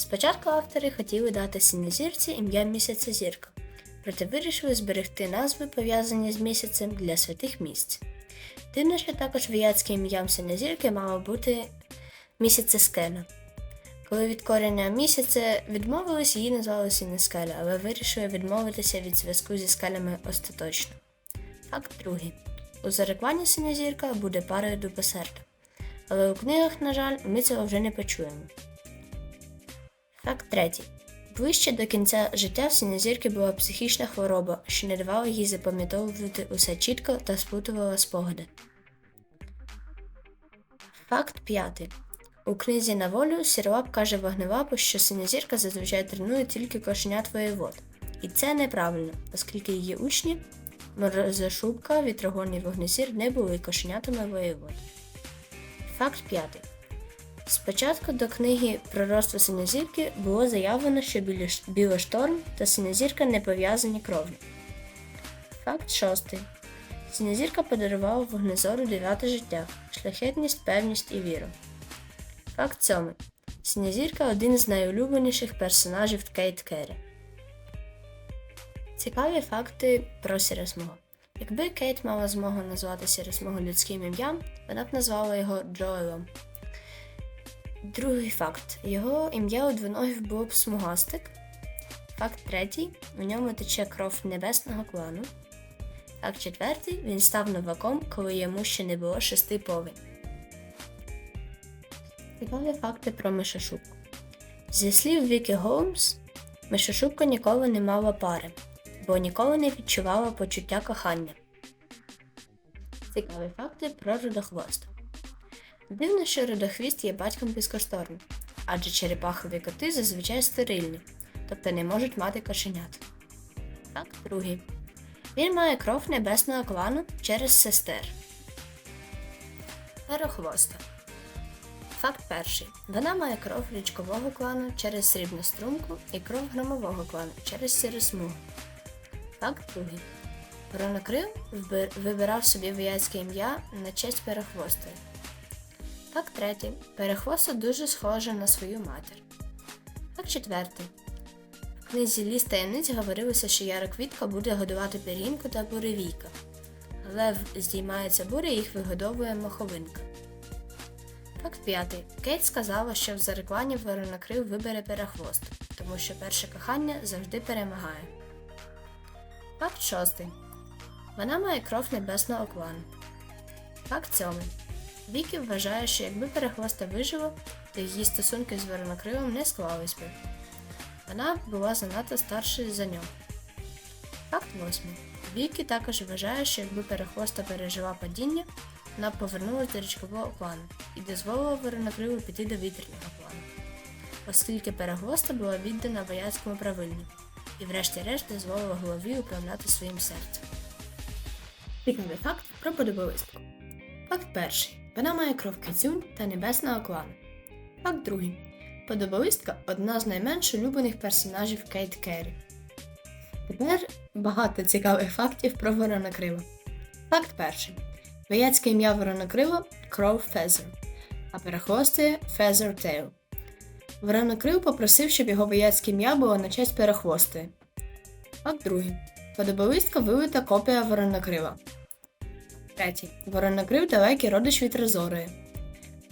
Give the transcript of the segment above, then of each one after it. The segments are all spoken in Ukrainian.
Спочатку автори хотіли дати синезірці ім'я місяця зірка, проте вирішили зберегти назви, пов'язані з місяцем для святих місць. Дивно, що також вияцьким ім'ям синезірки мало бути місяця скеля. Коли від корення місяця відмовились, її назвали Сінескеля, але вирішили відмовитися від зв'язку зі скелями остаточно. Факт другий. У зарекванні синезірка буде парою до Бесерта. Але у книгах, на жаль, ми цього вже не почуємо. Факт третій. Ближче до кінця життя в синезірки була психічна хвороба, що не давала їй запам'ятовувати усе чітко та сплутувала спогади. Факт п'ятий. У книзі на волю Сірлап каже вогневапу, що синезірка зазвичай тренує тільки кошенят воєвод. І це неправильно, оскільки її учні Морозошубка, Вітрогон і Вогнесір не були кошенятами воєвод. Факт п'ятий. Спочатку до книги Пророцтво Синезірки було заявлено, що Білі- Білошторм та Синезірка не пов'язані кровно. Факт шостий. Синезірка подарувала вогнезору дев'яте життя, шляхетність, певність і віру. Факт сьомий. Синезірка один з найулюбленіших персонажів Кейт Керрі. Цікаві факти про Сіросмого. Якби Кейт мала змогу назвати Сіросмого людським ім'ям, вона б назвала його Джоелом. Другий факт. Його ім'я у двоногів було б смугастик. Факт третій. У ньому тече кров небесного клану. Факт четвертий. Він став новаком, коли йому ще не було шести повень. Цікаві факти про мишошубку. Зі слів Вікі Голмс, мишошубка ніколи не мала пари, бо ніколи не відчувала почуття кохання. Цікаві факти про рудохвоста. Дивно, що рудохвіст є батьком піскосторму, адже черепахові коти зазвичай стерильні, тобто не можуть мати кошенят. Факт другий. Він має кров небесного клану через сестер. Перохвоста. Факт перший. Вона має кров річкового клану через срібну струмку і кров громового клану через сіру смугу. Факт другий. Воронокрил вибирав собі вояцьке ім'я на честь перехвостої. Факт третій. Перехвоста дуже схожа на свою матір. Факт четвертий. В книзі Ліс таємниць говорилося, що Яра Квітка буде годувати пір'їнку та буревійка. Але здіймається буря і їх вигодовує моховинка. Факт п'ятий. Кейт сказала, що в зарекламі воронокрил вибере перехвост, тому що перше кохання завжди перемагає. Факт шостий. Вона має кров небесного клану. Факт сьомий. Вікі вважає, що якби перехвоста вижила, то її стосунки з воронокрилом не склались би. Вона була занадто старшою за нього. Факт восьмий. Вікі також вважає, що якби перехвоста пережила падіння, вона повернулася до річкового клану і дозволила воронокрилу піти до вітряного клану, оскільки перехвоста була віддана вояцькому правильні і врешті-решт дозволила голові управляти своїм серцем. Цікавий факт про подобовистку. Факт перший. Вона має кров кицюнь та небесного клану. Факт другий. Подобовистка одна з найменш улюблених персонажів Кейт Керрі. Тепер багато цікавих фактів про воронокрила. Факт перший. Вояцьке ім'я воронокрила Crow Feather, а перехвостує Feather Tail. Воронокрил попросив, щоб його вояцьке ім'я було на честь перехвостої. Факт другий. Подобовистка вилита копія воронокрила. Третій. Воронокрив далекий родич від вітрозорої.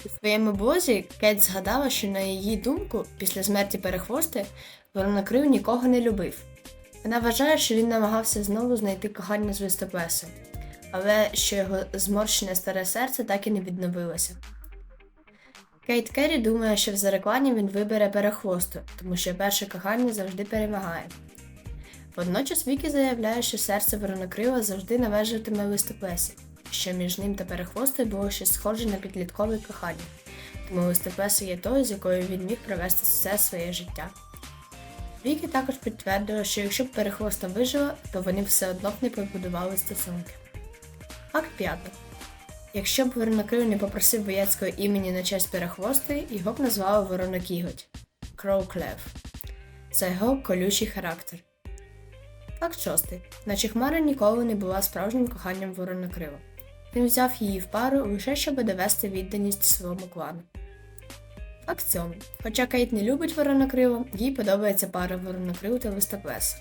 У своєму блозі Кейт згадала, що на її думку, після смерті перехвости, воронокрив нікого не любив. Вона вважає, що він намагався знову знайти кохання з Вистоплесу, але що його зморщене старе серце так і не відновилося. Кейт Керрі думає, що в зарекламі він вибере перехвосту, тому що перше кохання завжди перемагає. Водночас Вікі заявляє, що серце воронокрила завжди належатиме листоплесі, що між ним та перехвостою було щось схоже на підліткове кохання, тому листоплеса є тою, з якою він міг провести все своє життя. Вікі також підтвердила, що якщо б перехвоста вижила, то вони все одно б не побудували стосунки. Факт п'ятий. Якщо б воронокрил не попросив вояцького імені на честь перехвостої, його б назвали воронокіготь Кроуклев за його колючий характер. Факт шостий. Наче Хмара ніколи не була справжнім коханням воронокрила. Він взяв її в пару лише щоб довести відданість своєму клану. Сьомий. Хоча Кейт не любить воронокрило, їй подобається пара воронокрил та листоплеса.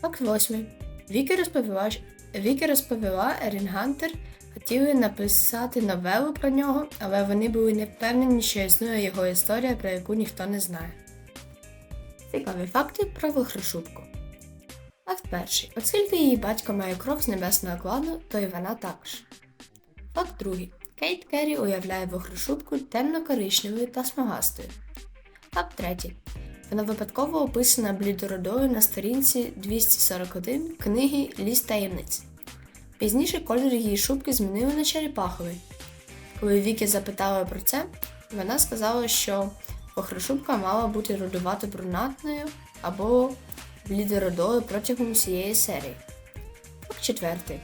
Факт восьмий. Вікі розповіла, Вікі розповіла, Ерін Гантер хотіли написати новелу про нього, але вони були не впевнені, що існує його історія, про яку ніхто не знає. Цікаві факти про вихрошубку. Факт перший. Оскільки її батько має кров з небесного клану, то і вона також. Факт другий. Кейт Керрі уявляє вихрошубку темно-коричневою та смугастою. Факт третій. Вона випадково описана блідородою на сторінці 241 книги Ліс таємниць. Пізніше колір її шубки змінили на черепаховий. Коли Вікі запитала про це, вона сказала, що вихрошубка мала бути рудувато брунатною або блідородою протягом всієї серії. Факт четвертий.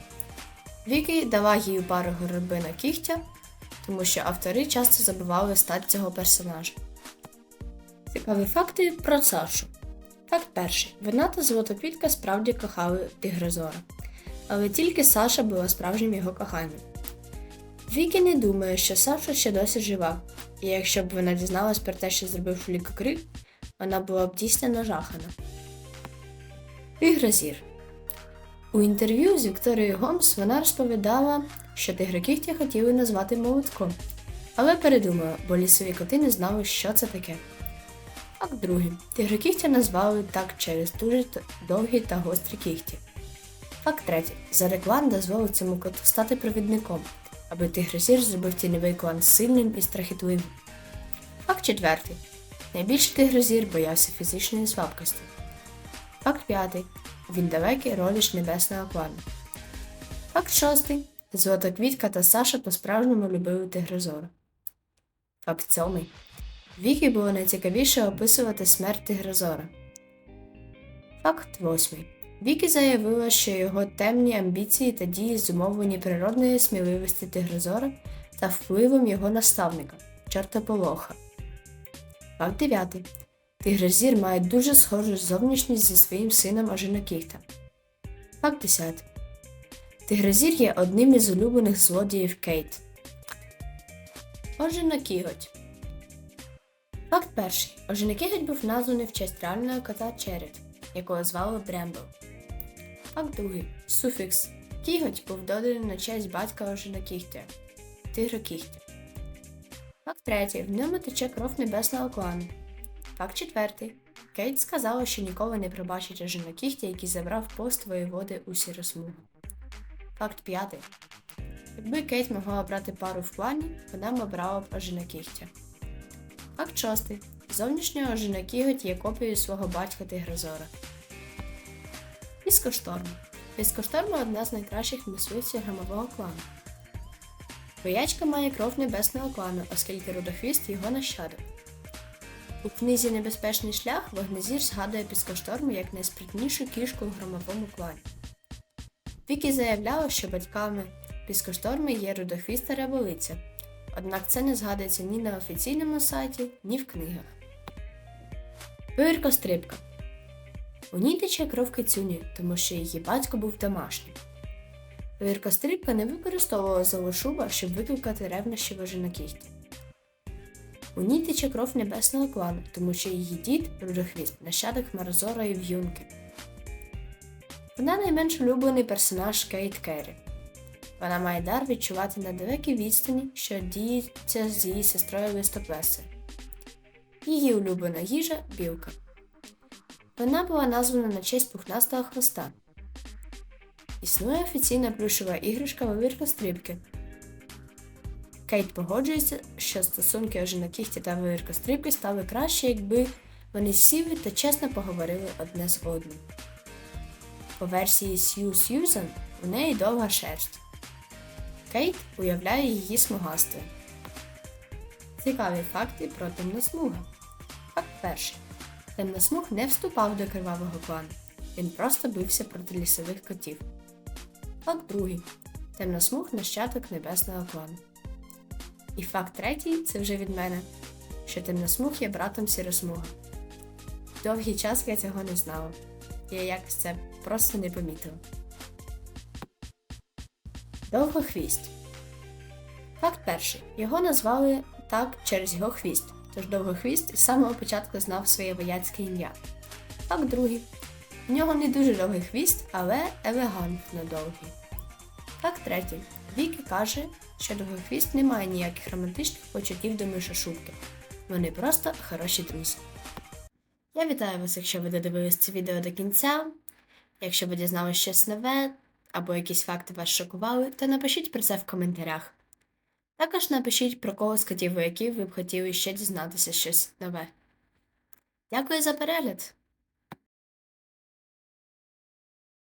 Вікі дала їй пару горобина кігтя, тому що автори часто забували стать цього персонажа. Цікаві факти про Сашу. Факт перший. Вона та Золотопітка справді кохали Тигрозора. Але тільки Саша була справжнім його коханням. Вікі не думає, що Саша ще досі жива, і якщо б вона дізналась про те, що зробив лікокрик, вона була б дійсно нажахана. Тигрозір. У інтерв'ю з Вікторією Гомс вона розповідала, що тигрокігтя хотіли назвати молотком, але передумала, бо лісові коти не знали, що це таке. Факт другий. Тигрокігтя назвали так через дуже довгі та гострі кігті. Факт третій. Зареклан дозволив цьому коту стати провідником, аби тигрозір зробив тіньовий клан сильним і страхітливим. Факт четвертий. Найбільше тигрозір боявся фізичної слабкості. Факт п'ятий. Він далекий родич небесного клану. Факт шостий. Золотоквітка та Саша по-справжньому любили тигрозора. Факт сьомий. Вікі було найцікавіше описувати смерть тигрозора. Факт восьмий. Вікі заявила, що його темні амбіції та дії зумовлені природної сміливості тигрозора та впливом його наставника чортополоха. Факт 9. Тигрозір має дуже схожу зовнішність зі своїм сином Ожинокіхта. Факт 10. Тигрозір є одним із улюблених злодіїв Кейт. Ожинокіготь. Факт перший. Ожинокіготь був названий в честь реального кота Черед, якого звали Брембл. Факт другий. Суфікс кіготь був доданий на честь батька Ожинокігтя – тигрокігтя. Факт третій. В ньому тече кров небесного клану. Факт четвертий. Кейт сказала, що ніколи не пробачить Ожинокігтя, який забрав пост воєводи у сіросмугу. Факт п'ятий. Якби Кейт могла обрати пару в клані, вона б обрала б Ожинокігтя. Факт шостий. Зовнішнього Ожинокіготь є копією свого батька Тигрозора. Піскошторм. Піскошторм одна з найкращих мисливців громового клану. Боячка має кров небесного клану, оскільки рудохвіст його нащадок. У книзі Небезпечний шлях Вогнезір згадує Піскошторму як найспритнішу кішку в громовому клані. Вікі заявляла, що батьками Піскошторми є рудохвіст та ряболиця, однак це не згадується ні на офіційному сайті, ні в книгах. Пивіркострибка. У ній тече кров кицюні, тому що її батько був домашнім. Віркострибка не використовувала золошуба, щоб викликати ревнощі вожинокігті. У ній тече кров небесного клану, тому що її дід Рудохвіст нащадок Марзора і В'юнки. Вона найменш улюблений персонаж Кейт Керрі. Вона має дар відчувати на далекій відстані, що діється з її сестрою Листоплеси. Її улюблена їжа білка. Вона була названа на честь пухнастого хвоста. Існує офіційна плюшова іграшка Вавірка Стрибки. Кейт погоджується, що стосунки Ожинокігтя та Вавірка Стрибки стали краще, якби вони сіли та чесно поговорили одне з одним. По версії Сью Сьюзан у неї довга шерсть. Кейт уявляє її смугастою. Цікаві факти про темносмуга. Факт перший. Темносмуг не вступав до кривавого клану. Він просто бився проти лісових котів. Факт другий. Темносмуг нащадок небесного клану. І факт третій це вже від мене, що темносмуг є братом сіросмуга. Довгий час я цього не знала. Я якось це просто не помітила. Довгохвіст. Факт перший. Його назвали так через його хвіст. тож довгохвіст з самого початку знав своє вояцьке ім'я. Факт другий. У нього не дуже довгий хвіст, але елегантно довгий. Факт третій. Вікі каже, що довгохвіст не має ніяких романтичних почуттів до мишошубки. Вони просто хороші друзі. Я вітаю вас, якщо ви додивились це відео до кінця. Якщо ви дізналися щось нове або якісь факти вас шокували, то напишіть про це в коментарях. Також напишіть, про кого з котів вояків ви б хотіли ще дізнатися щось нове. Дякую за перегляд!